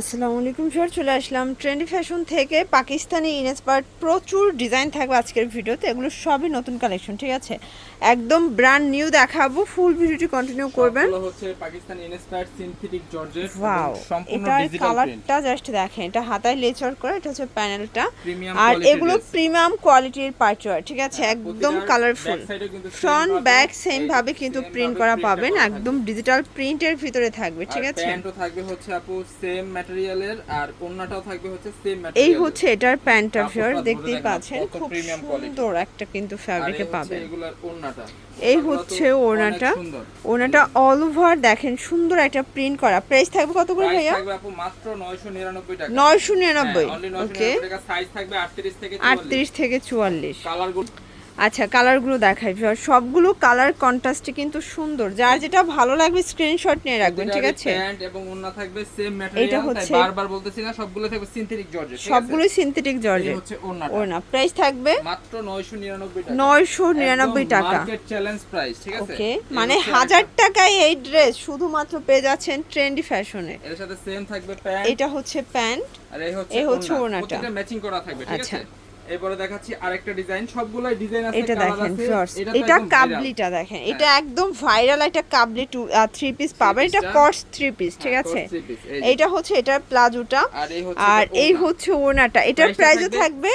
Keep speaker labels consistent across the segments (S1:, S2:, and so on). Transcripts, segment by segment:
S1: আসসালামু আলাইকুম স্যার চলে আসলাম ট্রেন্ডি ফ্যাশন থেকে। পাকিস্তানি ইনস্পায়ার্ড প্রচুর ডিজাইন থাকবে আজকের ভিডিওতে। এগুলো সবই নতুন কালেকশন ঠিক আছে? একদম ব্র্যান্ড নিউ দেখাবো ফুল ভিডিওটি কন্টিনিউ করবেন।
S2: হচ্ছে Pakistani inspired synthetic georgette
S1: wow এটার কালারটা জাস্ট দেখেন এটা হাতায় লেচার করে এটা হচ্ছে প্যানেলটা আর এগুলো প্রিমিয়াম কোয়ালিটির পার্টওয়ার ঠিক আছে?
S2: হ্যাঁ,
S1: একদম কালারফুল ফ্রন্ট ব্যাক সেম ভাবে কিন্তু প্রিন্ট করা পাবেন। একদম ডিজিটাল প্রিন্টের ভিতরে থাকবে ঠিক আছে?
S2: প্যান্টও থাকবে হচ্ছে আপু সেম ম্যাটেরিয়ালের আর ওন্নাটাও থাকবে হচ্ছে সেম
S1: এই হচ্ছে এটার প্যান্টটা ফিওর দেখতেই পাচ্ছেন খুব সুন্দর একটা কিন্তু ফ্যাব্রিকে পাবেন।
S2: এগুলার ওন্নাটা
S1: এই হচ্ছে
S2: সুন্দর।
S1: ওড়নাটা অল ওভার দেখেন সুন্দর একটা প্রিন্ট করা। প্রাইস থাকবে কত করে ভাইয়া?
S2: মাত্র 999 টাকা।
S1: নয়শো নিরানব্বই। ওকে
S2: সাইজ থাকবে 38 থেকে 44
S1: আটত্রিশ থেকে চুয়াল্লিশ।
S2: কালারগুলো
S1: আচ্ছা কালারগুলো দেখাই। সবগুলো কালার কন্ট্রাস্টে কিন্তু সুন্দর। যার যেটা ভালো লাগবে স্ক্রিনশট নিয়ে রাখবেন ঠিক আছে?
S2: প্যান্ট এবং ওন্না থাকবে সেম ম্যাটেরিয়াল
S1: এটা হচ্ছে-
S2: বারবার বলতেছি না সবগুলো থাকবে সিনথেটিক জর্জেট
S1: সবগুলোই সিনথেটিক জর্জেট
S2: হচ্ছে ওন্নাটা
S1: ওড়না। প্রাইস থাকবে
S2: মাত্র 999 টাকা।
S1: নয়শো নিরানব্বই টাকা।
S2: মার্কেট চ্যালেঞ্জ প্রাইস ঠিক আছে?
S1: ওকে মানে
S2: হচ্ছে
S1: হাজার
S2: আরেকটা-
S1: টাকায় এই ড্রেস শুধুমাত্র পেয়ে যাচ্ছেন ট্রেন্ডি ফ্যাশনে
S2: এর সাথে সেম থাকবে প্যান্ট
S1: এটা হচ্ছে প্যান্ট
S2: আর এই হচ্ছে।
S1: ওড়নাটা।
S2: প্রত্যেকটা ম্যাচিং করা থাকবে ঠিক
S1: আচ্ছা।
S2: আছে? এরপরে দেখাচ্ছি আরেকটা ডিজাইন। সবগুলাই ডিজাইন আছে
S1: এটা দেখেন এটা কাবলিটা দেখেন। এটা একদম ভাইরাল একটা কাবলি টু থ্রি পিস পাবেন। এটা। কস থ্রি পিস ঠিক
S2: হ্যাঁ,
S1: আছে। এইটা হচ্ছে এটার প্লাজোটা
S2: আর এই হচ্ছে এটা
S1: ওড়নাটা। এটার প্রাইসও থাকবে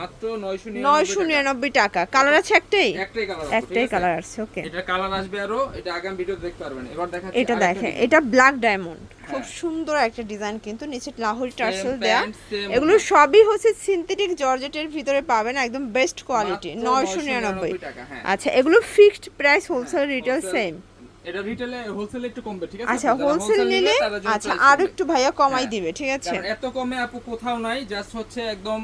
S2: মাত্র 999
S1: নয়শো
S2: টাকা।
S1: নিরানব্বই টাকা। কালার আছে একটাই?
S2: একটাই কালার
S1: একটাই কালার আছে? ওকে
S2: এটা কালার আসবে আরও এটা আগাম ভিডিও দেখতে পারবেন। এবার দেখাচ্ছি
S1: এটা দেখেন এটা ব্ল্যাক ডায়মন্ড খুব
S2: হ্যাঁ।
S1: সুন্দর একটা ডিজাইন কিন্তু নিচে লাহোরি টার্সেল দেয়া। এগুলো সবই হচ্ছে সিনথেটিক জর্জেটের ভিতরে পাবেন একদম বেস্ট কোয়ালিটি নয়শো নিরানব্বই।
S2: হ্যাঁ।
S1: আচ্ছা এগুলো fixed price wholesale retail same
S2: এটা রিটেলে হোলসেলে একটু কমবে ঠিক আছে?
S1: আচ্ছা হোলসেল নিলে আচ্ছা আর একটু ভাইয়া কমাই
S2: হ্যাঁ।
S1: দিবে ঠিক আছে?
S2: এত কমে আপু কোথাও নাই জাস্ট হচ্ছে একদম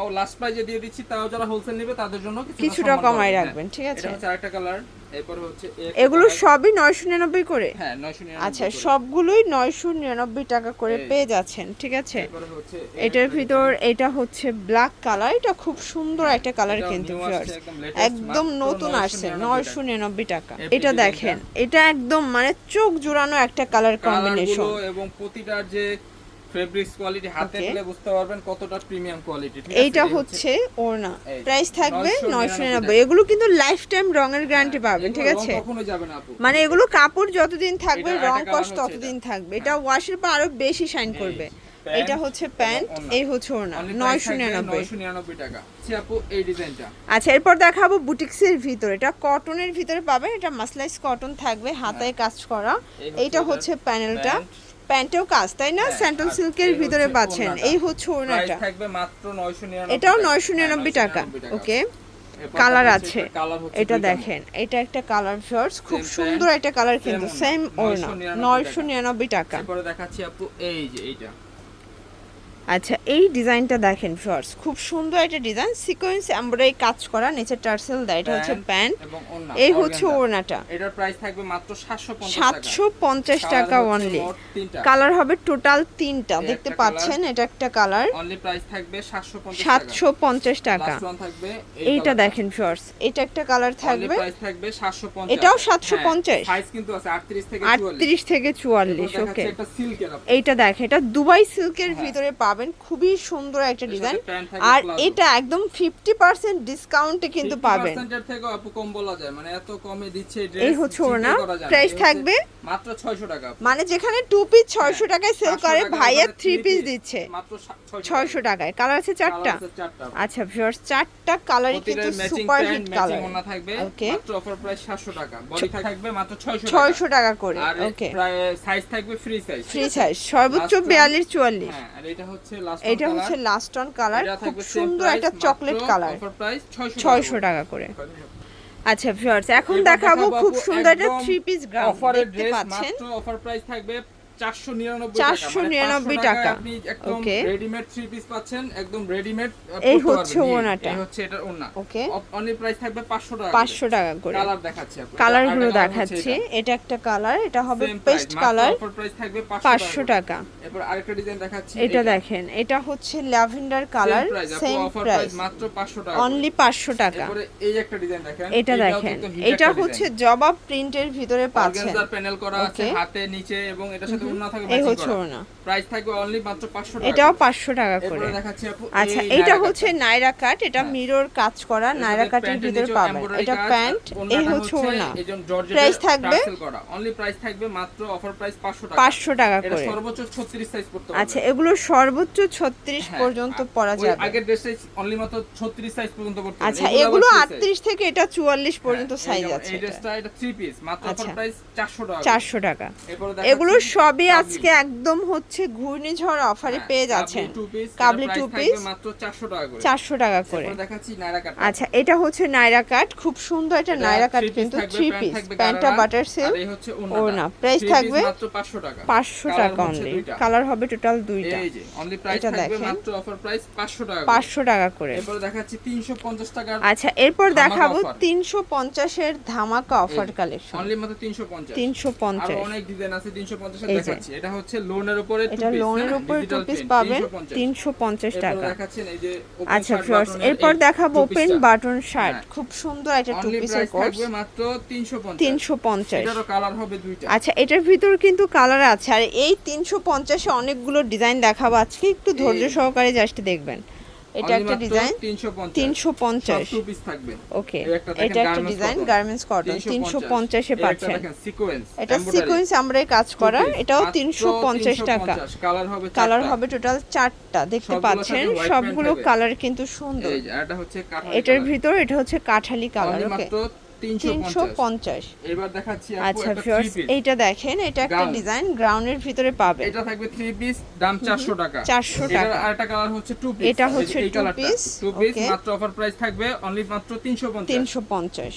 S2: ও লাস্ট প্রাইজে দিয়ে দিচ্ছি তাও যারা হোলসেল নেবে তাদের জন্য
S1: কিছুটা কমাই রাখবেন। ঠিক আছে?
S2: এটা হচ্ছে আরেকটা কালার
S1: এগুলো সবই নয়শো নিরানব্বই করে?
S2: হ্যাঁ 999
S1: আচ্ছা সবগুলোই নয়শো নিরানব্বই টাকা করে পেয়ে যাচ্ছেন ঠিক আছে? এটার ভিতর এটা হচ্ছে ব্ল্যাক কালার এটা খুব সুন্দর একটা কালার কিন্তু।
S2: একদম
S1: নতুন আসছে নয়শো নিরানব্বই টাকা। এটা দেখেন এটা একদম মানে চোখ জোড়ানো একটা কালার কম্বিনেশন
S2: এবং প্রতিটার যে ফেব্রিক্স কোয়ালিটি হাতে. পেলে বুঝতে পারবেন কতটা প্রিমিয়াম কোয়ালিটি
S1: এইটা হচ্ছে ওড়না। প্রাইস থাকবে
S2: 999
S1: নয়শো নিরানব্বই। এগুলো কিন্তু লাইফ টাইম রঙের গ্যারান্টি পাবেন ঠিক আছে?
S2: কখনো যাবে না আপু।
S1: মানে এগুলো কাপড় যতদিন থাকবে রং
S2: হচ্ছে
S1: ততদিন থাকবে। এটা ওয়াশের পর আরও বেশি শাইন করবে। এটা হচ্ছে প্যান্ট এই হচ্ছে ওড়না
S2: Only price
S1: নয়শো নিরানব্বই।
S2: 999 টাকা। আচ্ছা আপু এই ডিজাইনটা।
S1: আচ্ছা এরপর দেখাবো বুটিক্সের ভিতরে। এটা কটনের ভিতরে পাবেন এটা মাসলাইজ কটন থাকবে হাতায় কাজ করা। এইটা হচ্ছে প্যানেলটা। প্যান্টেও কাজ তাই না?
S2: হ্যাঁ,
S1: স্যান্টন সিল্কের ভিতরে পাচ্ছেন। এই হচ্ছে ওড়নাটা।
S2: থাকবে মাত্র 999
S1: এটাও
S2: টাকা।
S1: নয়শো
S2: হ্যাঁ,
S1: নিরানব্বই টাকা। ওকে কালার আছে।
S2: এটা
S1: দেখেন এটা একটা কালার শর্টস খুব সুন্দর একটা কালার কিন্তু সেম ওড়না
S2: 999
S1: নয়শো
S2: টাকা।
S1: নিরানব্বই টাকা।
S2: এরপরে দেখাচ্ছি আপু এই যে এইটা।
S1: আচ্ছা এই ডিজাইনটা দেখেন শর্টস খুব সুন্দর একটা ডিজাইন সিকোয়েন্স এমব্রয়ডারি কাজ করা নিচে টার্সেল দেয় এটা হচ্ছে প্যান্ট এই হচ্ছে। ওড়নাটা।
S2: এটার প্রাইস থাকবে মাত্র 750 টাকা।
S1: সাতশো পঞ্চাশ টাকা
S2: Colour
S1: অনলি কালার হবে টোটাল তিনটা দেখতে পাচ্ছেন এটা একটা কালার
S2: অনলি প্রাইস থাকবে 750 টাকা।
S1: এইটা দেখেন শর্টস এটা একটা কালার থাকবে।
S2: price থাকবে 750
S1: এটাও 750?
S2: সাইজ কিন্তু আছে 38 থেকে 44
S1: আটত্রিশ থেকে চুয়াল্লিশ।
S2: এরপর
S1: ওকে এইটা দেখেন এটা দুবাই সিল্কের
S2: হ্যাঁ।
S1: ভিতরে পাবেন। খুবই সুন্দর একটা ডিজাইন আর এটা একদম ফিফটি পার্সেন্ট ডিসকাউন্টে কিন্তু পাবেন।
S2: 50% এর থেকেও কম বলা যায়। মানে এত কমে দিচ্ছে এই
S1: এই হচ্ছে
S2: না। হচ্ছে
S1: থাকবে?
S2: মাত্র 600 টাকা।
S1: মানে যেখানে টু পিস ছয়শো টাকায় সেল করে
S2: টাকার
S1: ভাইয়া থ্রি পিস দিচ্ছে।
S2: মাত্র 600
S1: ছয়শো টাকায়। কালার আছে চারটা। আচ্ছা ভিউয়ার্স চারটা কালারই কিন্তু সুপার হিট কালার ওকে
S2: মাত্র অফার প্রাইস 700 টাকা। বডি থাকবে মাত্র 600 টাকা।
S1: ছয়শো টাকা করে। ওকে
S2: সাইজ থাকবে ফ্রি সাইজ
S1: ফ্রি সাইজ সর্বোচ্চ
S2: Last one।
S1: বিয়াল্লিশ চুয়াল্লিশ।
S2: হ্যাঁ আর এটা হচ্ছে
S1: এটা হচ্ছে লাস্ট অন কালার খুব সুন্দর একটা চকলেট কালার
S2: অফার প্রাইস 600
S1: ছয়শো টাকা করে। আচ্ছা ভিউয়ার্স এখন দেখাবো খুব সুন্দর একটা থ্রি পিস গ্রাউন্ড দেখতে পাচ্ছেন।
S2: অফার প্রাইস থাকবে 499
S1: 499
S2: টাকা
S1: টাকা।
S2: আপনি একদম রেডিমেড থ্রি পিস পাচ্ছেন একদম রেডিমেড
S1: এই হচ্ছে ওড়নাটা।
S2: এই হচ্ছে এটা ওড়না
S1: ওকে।
S2: অনলি প্রাইস থাকবে 500 টাকা
S1: পাঁচশো টাকা করে।
S2: কালার দেখাচ্ছি আপনাকে। কালারগুলো হচ্ছে
S1: দেখাচ্ছি।
S2: এটা।
S1: এটা একটা কালার এটা হবে পেস্ট কালার
S2: offer price থাকবে 500
S1: টাকা
S2: এরপর এরপর আরেকটা ডিজাইন দেখাচ্ছি
S1: এটা দেখেন এটা হচ্ছে lavender colour same price
S2: price মাত্র 500 টাকা
S1: অনলি পাঁচশো টাকা।
S2: এরপরে এই একটা ডিজাইন দেখেন।
S1: এটা দেখেন। এটা হচ্ছে। জবাব প্রিন্টের ভিতরে পাচ্ছেন।
S2: প্যানেল করা আছে হাতে নিচে এবং সাথে ওন্না থাকবে
S1: এই হচ্ছে ওড়না।
S2: প্রাইস থাকবে অনলি মাত্র 500 টাকা।
S1: এটাও পাঁচশো টাকা করে।
S2: দেখাচ্ছি আপু
S1: আচ্ছা
S2: এই
S1: হচ্ছে নাইরা কাট এটা
S2: হ্যাঁ।
S1: মিরর কাজ করা নাইরা কাটের ভিতরে পাবেন। এটা প্যান্ট এই হচ্ছে ওড়না।
S2: এই যে জর্জেটের
S1: Price থাকবে?
S2: অনলি প্রাইস থাকবে মাত্র অফার প্রাইস 500 টাকা।
S1: পাঁচশো টাকা করে।
S2: সর্বোচ্চ 36 সাইজ পড়তে পারবে।
S1: আচ্ছা এগুলো সর্বোচ্চ ছত্রিশ
S2: হ্যাঁ,
S1: পর্যন্ত পরা যাবে।
S2: অনলি মাত্র 36 সাইজ পর্যন্ত পড়তে
S1: আচ্ছা এগুলো
S2: free size।
S1: আটত্রিশ থেকে এটা চুয়াল্লিশ পর্যন্ত
S2: হ্যাঁ,
S1: সাইজ আছে
S2: এই ড্রেসটা এটা 3 পিস মাত্র অফার
S1: আচ্ছা।
S2: প্রাইস 400 টাকা
S1: এগুলো
S2: দেখাচ্ছি
S1: সবই আজকে একদম হচ্ছে ঘূর্ণিঝড় অফারে
S2: হ্যাঁ,
S1: পেয়ে যাচ্ছেন। কাবলি টু পিস
S2: মাত্র 400 টাকা করে।
S1: চারশো টাকা করে।
S2: দেখাচ্ছি নায়রা কাট
S1: আচ্ছা এটা হচ্ছে নাইরা কাট খুব সুন্দর এটা নাইরা কাট কিন্তু থ্রি পিস প্যান্টটা বাটার সিল্ক
S2: হচ্ছে
S1: ওড়না। Price থাকবে
S2: মাত্র 500 টাকা।
S1: পাঁচশো
S2: Colour
S1: টাকা অনলি কালার হবে টোটাল দুইটা।
S2: এই যে অনলি প্রাইস
S1: এটা
S2: থাকবে
S1: দেখেন।
S2: মাত্র অফার প্রাইস 500 টাকা করে।
S1: পাঁচশো টাকা করে।
S2: এরপরে দেখাচ্ছি 350 টাকার
S1: আচ্ছা এরপর দেখাবো
S2: offer।
S1: তিনশো পঞ্চাশের ধামাকা অফার কালেকশন
S2: অনলি মাত্র 350
S1: তিনশো
S2: আরও
S1: পঞ্চাশ
S2: অনেক ডিজাইন আছে 350 এর
S1: এই
S2: এটা হচ্ছে লোনের উপরে
S1: এটা লোনের
S2: হ্যাঁ,
S1: উপর টু পিস পাবেন
S2: 350
S1: তিনশো পঞ্চাশ। টাকা। আচ্ছা এরপর দেখাবো ওপেন বাটন শার্ট। খুব সুন্দর একটা টু পিসের কোর্স
S2: মাত্র 350
S1: তিনশো পঞ্চাশ।
S2: এটারও কালার হবে দুইটা।
S1: আচ্ছা এটার ভিতর কিন্তু কালার আছে। আর এই তিনশো পঞ্চাশে অনেকগুলো ডিজাইন দেখাবো আজকে। একটু ধৈর্য সহকারে জাস্ট দেখবেন। এটা একটা ডিজাইন
S2: 350
S1: তিনশো পঞ্চাশ।
S2: টু পিস থাকবে।
S1: ওকে এটা একটা ডিজাইন গার্মেন্টস কটন তিনশো পঞ্চাশে। পাচ্ছেন। এটা সিকোয়েন্স আমরা কাজ করা এটাও তিনশো পঞ্চাশ টাকা।
S2: কালার হবে
S1: কালার হবে টোটাল চারটা দেখতে পাচ্ছেন? সবগুলো কালার কিন্তু সুন্দর।
S2: এটা হচ্ছে
S1: এটার। ভিতর এটা হচ্ছে কাঠালি কালার ওকে
S2: 350
S1: পঞ্চাশ।
S2: এবার দেখাচ্ছি
S1: আচ্ছা ভিউয়ার্স এইটা দেখেন এটা একটা ডিজাইন গ্রাউন্ডের ভিতরে পাবে
S2: এটা থাকবে 3 পিস দাম 400 টাকা।
S1: 400
S2: টাকা
S1: টাকা।
S2: আরেকটা কালার হচ্ছে 2 পিস
S1: এটা হচ্ছে 2 পিস
S2: 2 পিস মাত্র অফার প্রাইস থাকবে অনলি মাত্র 350
S1: তিনশো পঞ্চাশ।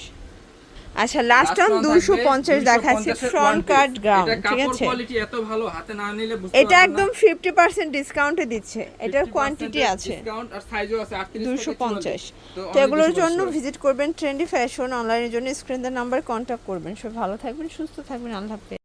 S1: আচ্ছা লাস্ট অন দুশো পঞ্চাশ
S2: 250
S1: দেখাচ্ছি ফ্রন্ট। কাট গ্রাউন্ড
S2: এটা
S1: ঠিক আছে?
S2: কোয়ালিটি এত ভালো হাতে না নিলে বুঝতে
S1: এটা একদম
S2: না।
S1: ফিফটি পার্সেন্ট ডিসকাউন্টে দিচ্ছে। এটার কোয়ান্টিটি আছে।
S2: ডিসকাউন্ট আর সাইজও আছে 38
S1: দুশো পঞ্চাশ। তো এগুলোর জন্য ভিজিট করবেন ট্রেন্ডি ফ্যাশন অনলাইনের জন্য। স্ক্রিন নাম্বার কন্ট্যাক্ট করবেন। সব ভালো থাকবেন সুস্থ থাকবেন। আল্লাহ হাফেজ।